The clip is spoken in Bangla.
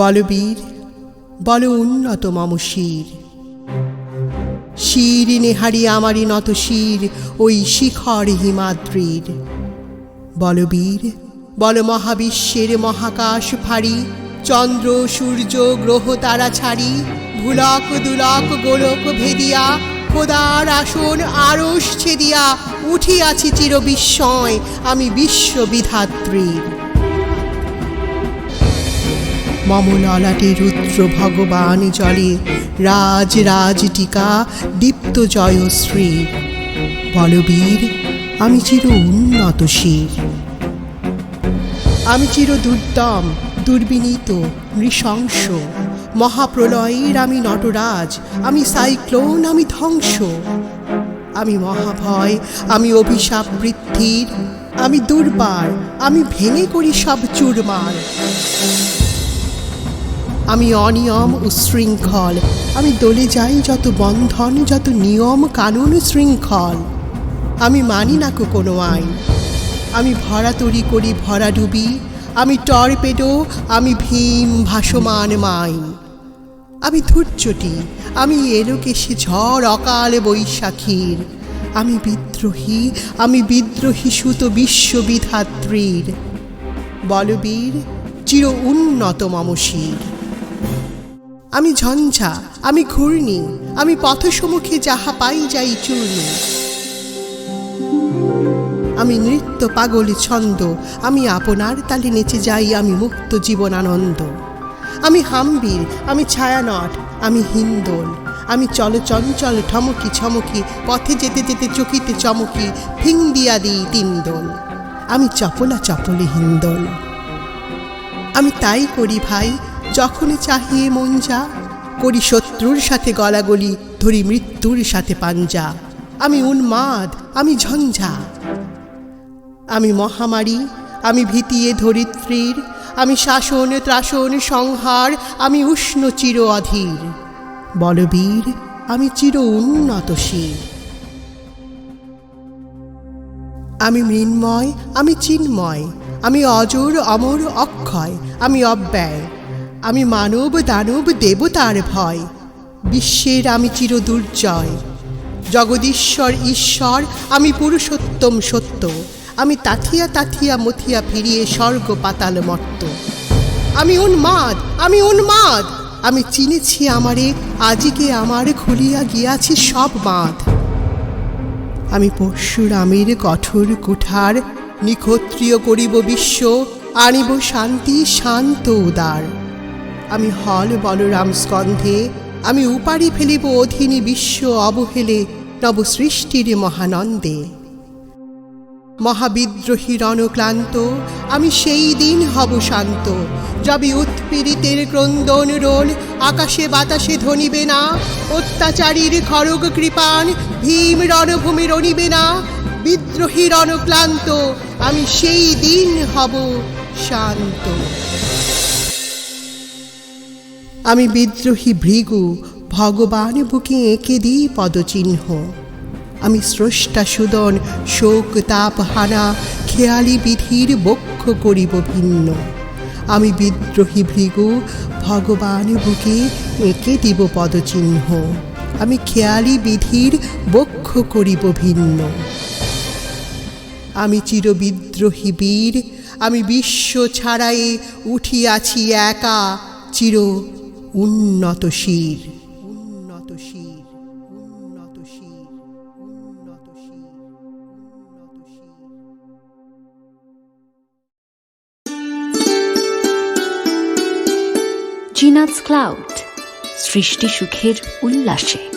বলবীর বল উন্নত মম শির। শির নেহারি আমারই নত শির, ওই শিখর হিমাদ্রির। বলবীর বল মহাবিশ্বের মহাকাশ ফাড়ি, চন্দ্র, সূর্য, গ্রহ, তারা ছাড়ি, ভুলক, দুলক, গোলক ভেদিয়া, খোদার আসন আরস ছেদিয়া, উঠিয়াছি চির বিস্ময় আমি বিশ্ববিধাত্রীর মম ললাটে রুদ্র ভগবান জলে। রাজ রাজ টিকা, দীপ্ত জয়শ্রী বলবীর, আমি চির উন্নত শির। আমি চির দুর্দম, দুর্বিনীত, নৃশংস। মহাপ্রলয়ের আমি নটরাজ, আমি সাইক্লোন, আমি ধ্বংস। আমি মহাভয়, আমি অভিশাপ বৃদ্ধির। আমি দুর্বার, আমি ভেঙে করি সব চুরমার। আমি অনিয়ম উশৃঙ্খল আমি দলে যাই যত বন্ধন, যত নিয়ম, কানুন, শৃঙ্খল। আমি মানি না কো কোনো আইন। আমি ভরা তরি করি, ভরা ডুবি। আমি টর্পেডো, আমি ভীম ভাসমান মাইন। আমি ধূর্যটি আমি এলোকেশে ঝড়, অকাল বৈশাখীর। আমি বিদ্রোহী আমি বিদ্রোহী সুত বিশ্ববিধাত্রীর বলবীর, চির উন্নত মমশির। আমি ঝঞ্ঝা, আমি ঘূর্ণি, আমি পথসমুখে যাহা পাই যাই চূর্ণি। আমি নৃত্য, পাগল, ছন্দ, আমি আপনার তালে নেচে যাই আমি মুক্ত জীবন আনন্দ আমি হাম্বির, আমি ছায়ানট, আমি হিন্দোল, আমি চল চঞ্চল, ঠমকি ছমকি, পথে যেতে যেতে চকিতে চমকি, ফিং দিয়া দিই তিনদোল আমি চপলা চপলে হিন্দোল। আমি তাই করি ভাই যখনই চাহিয়ে মন যা, করি শত্রুর সাথে গলাগলি, ধরি মৃত্যুর সাথে পাঞ্জা। আমি উন্মাদ, আমি ঝঞ্ঝা। আমি মহামারী, আমি ভীতিয়ে ধরিত্রীর। আমি শাসন, ত্রাসন, সংহার, আমি উষ্ণ চির অধীর। বলবীর, আমি চির উন্নত শির আমি মৃন্ময়, আমি চিন্ময়। আমি অজর, অমর, অক্ষয়। আমি অব্যয়। আমি মানব, দানব, দেবতার ভয়। বিশ্বের আমি চির দুর্জয় জগদীশ্বর, ঈশ্বর, আমি পুরুষোত্তম সত্য। আমি তাথিয়া তাথিয়া মথিয়া ফিরিয়ে স্বর্গ পাতাল মর্ত আমি উন্মাদ আমি উন্মাদ। আমি চিনেছি আমারে, আজিকে আমার খুলিয়া গিয়াছি সব বাঁধ। আমি পরশুরামের কঠোর কুঠার, নিক্ষত্রিয় করিব বিশ্ব, আনিব শান্তি, শান্ত উদার। আমি হল বলরাম স্কন্ধে, আমি উপারি ফেলিব অধীনী বিশ্ব অবহেলে, নব সৃষ্টির মহানন্দে। মহাবিদ্রোহী রণক্লান্ত, আমি সেই দিন হব শান্ত, যবে উৎপীড়িতের ক্রন্দন রোল, আকাশে বাতাসে ধনিবে না, অত্যাচারীর খড়গ কৃপান, ভীম রণভূমি রণিবে না, বিদ্রোহী রণক্লান্ত, আমি সেই দিন হব শান্ত। আমি বিদ্রোহী ভৃগু, ভগবান বুকে এঁকে দিই পদচিহ্ন। আমি স্রষ্টা সুদন, শোক তাপ হানা, খেয়ালি বিধির বক্ষ করিব ভিন্ন। আমি বিদ্রোহী ভৃগু, ভগবান বুকে এঁকে দিব পদচিহ্ন। আমি খেয়ালি বিধির বক্ষ করিব ভিন্ন। আমি চির বিদ্রোহী বীর, আমি বিশ্ব ছাড়াই উঠিয়াছি একা, চির উন্নত শির উন্নত শির উন্নত শির উন্নত শির উন্নত শির জিনাস ক্লাউড, সৃষ্টি সুখের উল্লাসে।